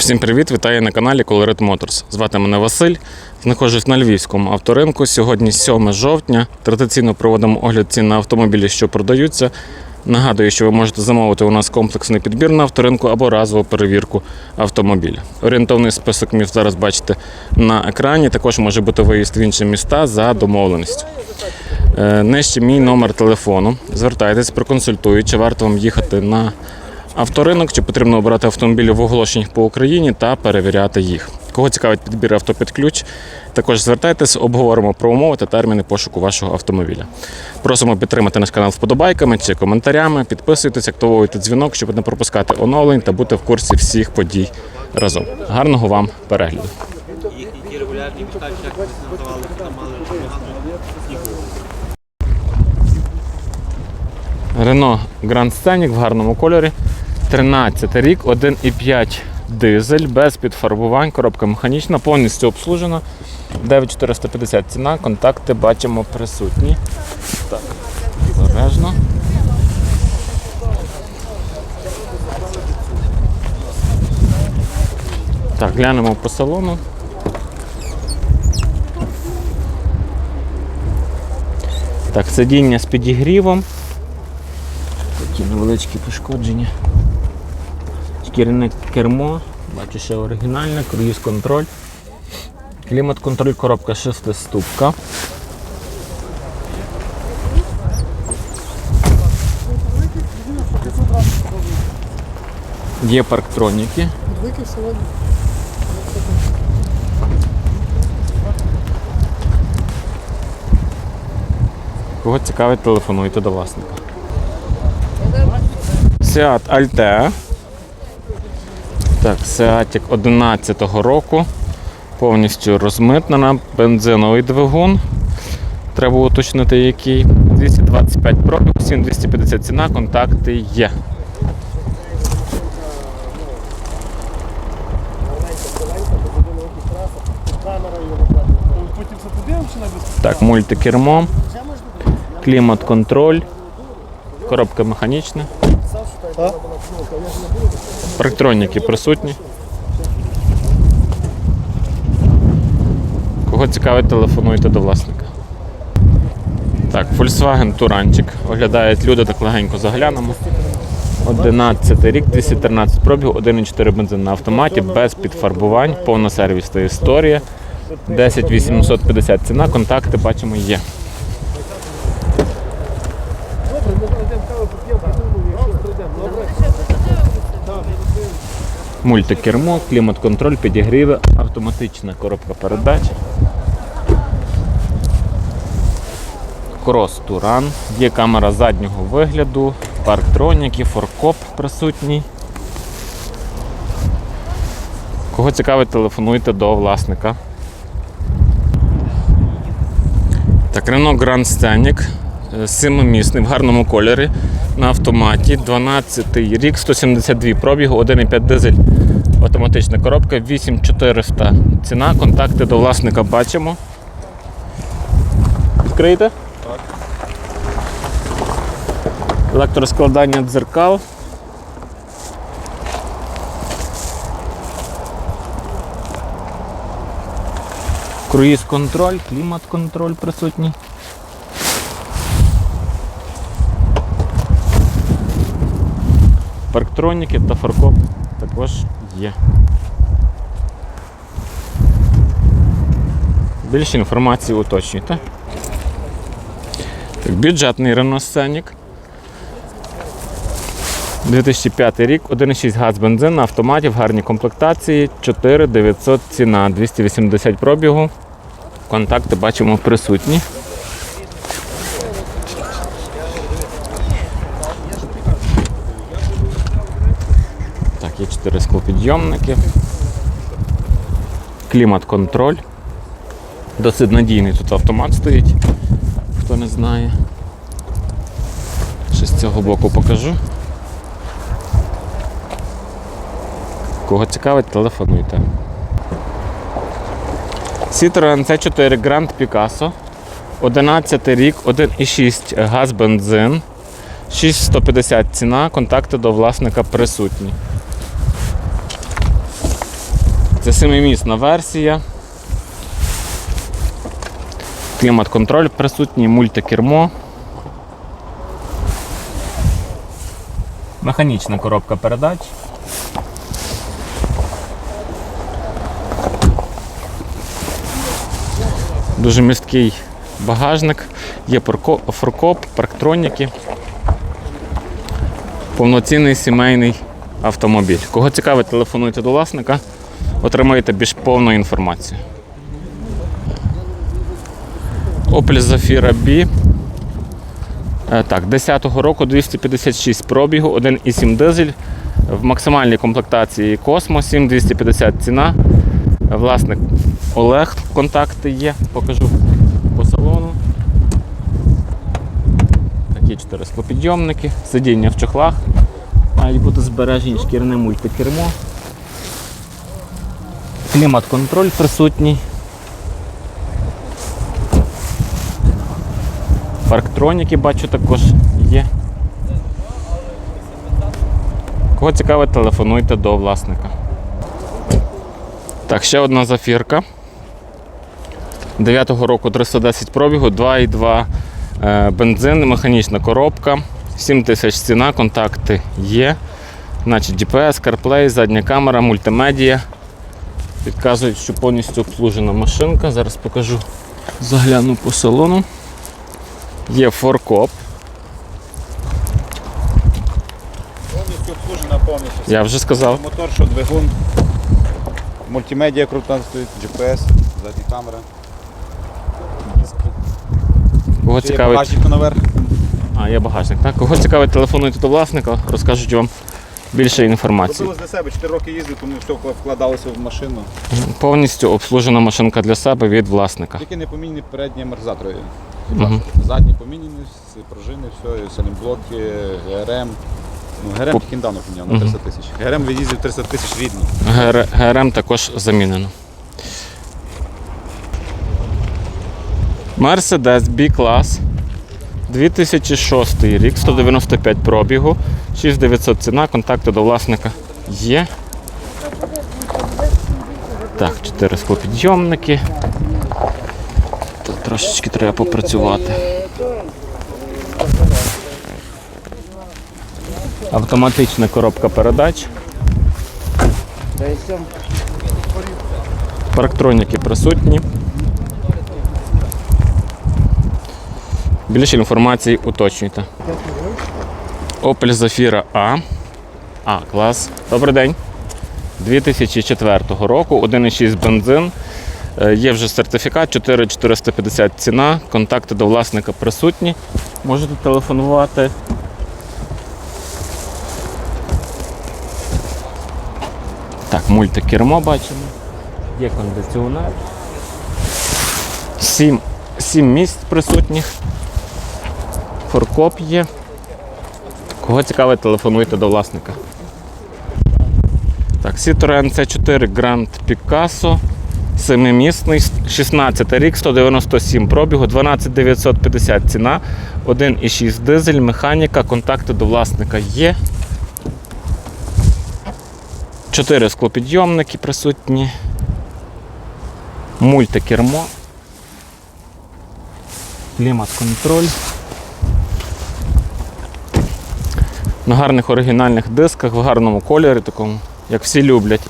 Всім привіт! Вітаю на каналі Colored Motors. Звати мене Василь. Знаходжусь на львівському авторинку. Сьогодні 7 жовтня. Традиційно проводимо огляд цін на автомобілі, що продаються. Нагадую, що ви можете замовити у нас комплексний підбір на авторинку або разову перевірку автомобіля. Орієнтовний список міст зараз бачите на екрані. Також може бути виїзд в інші міста за домовленістю. Е, Нижче мій номер телефону. Звертайтесь, проконсультую, чи варто вам їхати на авторинок, чи потрібно обирати автомобілі в оголошеннях по Україні та перевіряти їх. Кого цікавить підбір авто під ключ, також звертайтесь, обговоримо про умови та терміни пошуку вашого автомобіля. Просимо підтримати наш канал вподобайками чи коментарями. Підписуйтесь, активуйте дзвінок, щоб не пропускати оновлень та бути в курсі всіх подій разом. Гарного вам перегляду! Рено Grand Scenic в гарному кольорі. 13 рік, 1,5 дизель, без підфарбувань, коробка механічна, повністю обслужена. 9450 ціна, контакти бачимо присутні. Так, обережно. Так, глянемо по салону. Так, сидіння з підігрівом. Такі невеличкі пошкодження. Шкіряне кермо, бачу ще оригінальне, круїз контроль. Клімат контроль, коробка шестиступка. Є парктроніки. Кого цікавить, телефонуйте до власника. Seat Altea. Так, Seatic 11-го року. Повністю розмитнена, бензиновий двигун. Треба уточнити який. 225 пробіг, 7250 ціна, контакти є. Так, мультикермо, клімат-контроль, коробка механічна. Парктроніки присутні. Кого цікавить, телефонуйте до власника. Так, Volkswagen Туранчик. Оглядають люди, так легенько заглянемо. 11 рік, 213 пробіг, 1,4 бензин на автоматі, без підфарбувань, повна сервісна історія. 10 850 ціна, контакти бачимо є. Мультикермо, клімат-контроль, підігріви, автоматична коробка передач. Крос Туран, є камера заднього вигляду, парктроніки, форкоп присутній. Кого цікавить, телефонуйте до власника. Так, Renault Grand Scenic, е, семимісний в гарному кольорі на автоматі. 12 рік, 172 пробігу, 1,5 дизель, автоматична коробка, 8400 ціна. Контакти до власника бачимо. Відкриєте? Так. Електроскладання дзеркал. Круїз контроль, клімат контроль присутній. Парктроніки та фаркоп також є. Більше інформації уточнюйте. Так, бюджетний Renault Scenic. 2005 рік, 1,6 газ бензин на автоматі в гарній комплектації, 4900 ціна, 280 пробігу. Контакти бачимо присутні. Є 4 склопідйомники. Клімат-контроль. Досить надійний тут автомат стоїть, хто не знає. Ще з цього боку покажу. Кого цікавить, телефонуйте. Citroen C4 Grand Picasso. 11 рік, 1,6 газ бензин. 6150 ціна, контакти до власника присутні. Це семимісна версія. Клімат-контроль присутній, мультикермо. Механічна коробка передач. Дуже місткий багажник, є форкоп, парктроніки. Повноцінний сімейний автомобіль. Кого цікавить, телефонуйте до власника, отримаєте більш повну інформацію. Opel Zafira B. Е, Так, 10-го року 256 пробігу, 1,7 дизель. В максимальній комплектації Космо 7250 ціна. Власник Олег, контакти є, покажу по салону. Такі чотири склопідйомники, сидіння в чохлах. Мають бути збережені шкірне мультикермо. Клімат-контроль присутній. Парктроніки бачу також є. Кого цікавить, телефонуйте до власника. Так, ще одна зафірка. 9-го року 310 пробігу, 2,2 е, бензин, механічна коробка, 7 тисяч ціна, контакти є. Значить, GPS, CarPlay, задня камера, мультимедія. Підказують, що повністю обслужена машинка. Зараз покажу, загляну по салону. Є форкоп. Повністю обслужена повністю. Я вже сказав. Мотор, що двигун, мультимедіа крута стоїть, GPS, задні камери. Кого цікавить. багажник наверх. А, є багажник, так? Кого цікавить, телефонуйте до власника, розкажуть вам більше інформації. Робилось для себе, 4 роки їздив, тому все вкладалося в машину. Повністю обслужена машинка для себе від власника. Тільки не поміняні передні амортизатори. Мгм. Задні поміняні, всі пружини, все, салімблоки, ГРМ. Ну, ГРМ недавно поміняв на 300 тисяч. ГРМ від'їздив 300 тисяч рідно. ГР- ГРМ також замінено. Mercedes B-клас. 2006 рік, 195 пробігу, 6900 ціна, контакти до власника є. Так, 4 склопідйомники. Трошечки треба попрацювати. Автоматична коробка передач. Парктроніки присутні. Більше інформації уточнюйте. Opel Zafira A. А, клас. Добрий день. 2004 року, 1,6 бензин. Е, Є вже сертифікат, 4450 ціна. Контакти до власника присутні. Можете телефонувати. Так, мультикермо бачимо. Є кондиціонер. Сім, сім місць присутніх. Форкоп є. Кого цікавить, телефонуйте до власника. Так, Citroen C4 Grand Picasso. Семимісний, 16 рік, 197 пробігу, 12950 ціна, 1,6 дизель, механіка, контакти до власника є. Чотири склопідйомники присутні. Мультикермо. Клімат-контроль. На гарних оригінальних дисках, в гарному кольорі, такому, як всі люблять.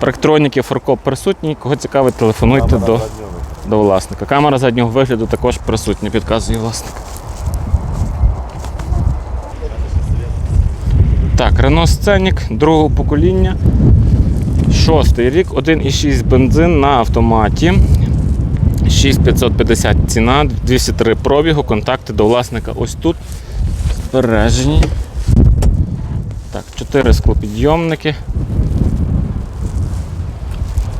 Парктроніки, форкоп присутні. Кого цікавить, телефонуйте до, до власника. Камера заднього вигляду також присутня, підказує власник. Так, Renault Scenic другого покоління. Шостий рік, 1,6 бензин на автоматі. 6550 ціна, 203 пробігу, контакти до власника ось тут. Збережені. Так, 4 склопідйомники.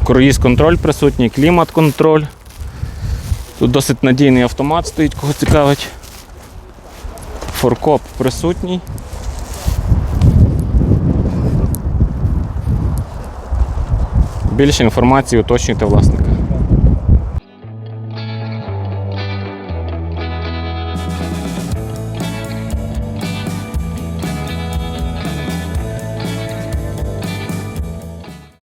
Круїз контроль присутній, клімат контроль. Тут досить надійний автомат стоїть, кого цікавить. Форкоп присутній. Більше інформації уточнюйте власника.